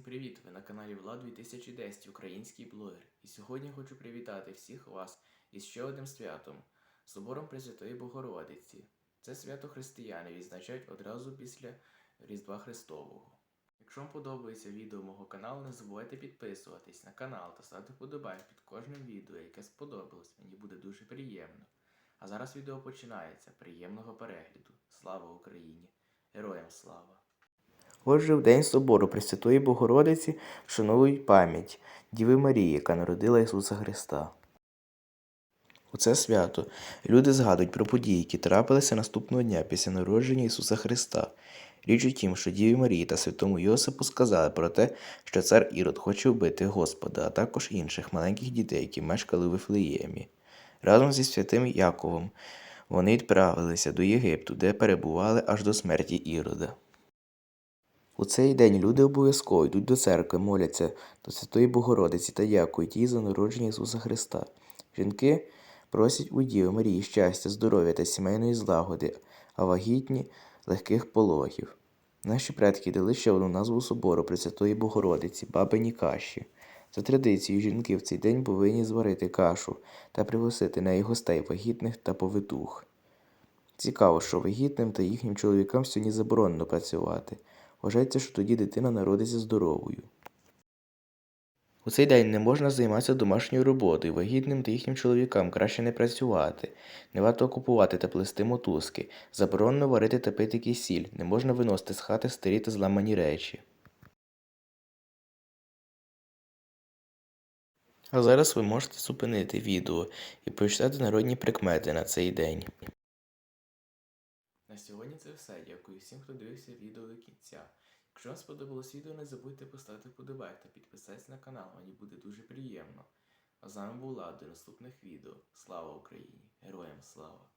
Всім привіт! Ви на каналі Влад 2010, український блогер. І сьогодні хочу привітати всіх вас із ще одним святом Собором Пресвятої Богородиці. Це свято християни відзначають одразу після Різдва Христового. Якщо вам подобається відео мого каналу, не забувайте підписуватись на канал та ставити вподобайк під кожним відео, яке сподобалось. Мені буде дуже приємно. А зараз відео починається. Приємного перегляду. Слава Україні! Героям слава! Отже, в день собору Пресвятої Богородиці вшановують пам'ять Діви Марії, яка народила Ісуса Христа. У це свято люди згадують про події, які трапилися наступного дня після народження Ісуса Христа. Річ у тім, що Діві Марії та святому Йосипу сказали про те, що цар Ірод хоче вбити Господа, а також інших маленьких дітей, які мешкали у Вифлеємі. Разом зі святим Яковом вони відправилися до Єгипту, де перебували аж до смерті Ірода. У цей день люди обов'язково йдуть до церкви, моляться до Святої Богородиці та дякують їй за народження Ісуса Христа. Жінки просять у Діви Марії щастя, здоров'я та сімейної злагоди, а вагітні легких пологів. Наші предки дали ще одну назву собору Пресвятої Богородиці бабині каші. За традицією, жінки в цей день повинні зварити кашу та пригостити неї гостей вагітних та повитух. Цікаво, що вагітним та їхнім чоловікам сьогодні заборонено працювати. Вважається, що тоді дитина народиться здоровою. У цей день не можна займатися домашньою роботою, вагітним та їхнім чоловікам краще не працювати, не варто купувати та плести мотузки, заборонено варити та пити кисіль, не можна виносити з хати старі та зламані речі. А зараз ви можете зупинити відео і прочитати народні прикмети на цей день. На сьогодні це все. Дякую всім, хто дивився відео до кінця. Якщо вам сподобалось відео, не забудьте поставити вподобайк та підписатися на канал, мені буде дуже приємно. А з вами була до наступних відео. Слава Україні! Героям слава!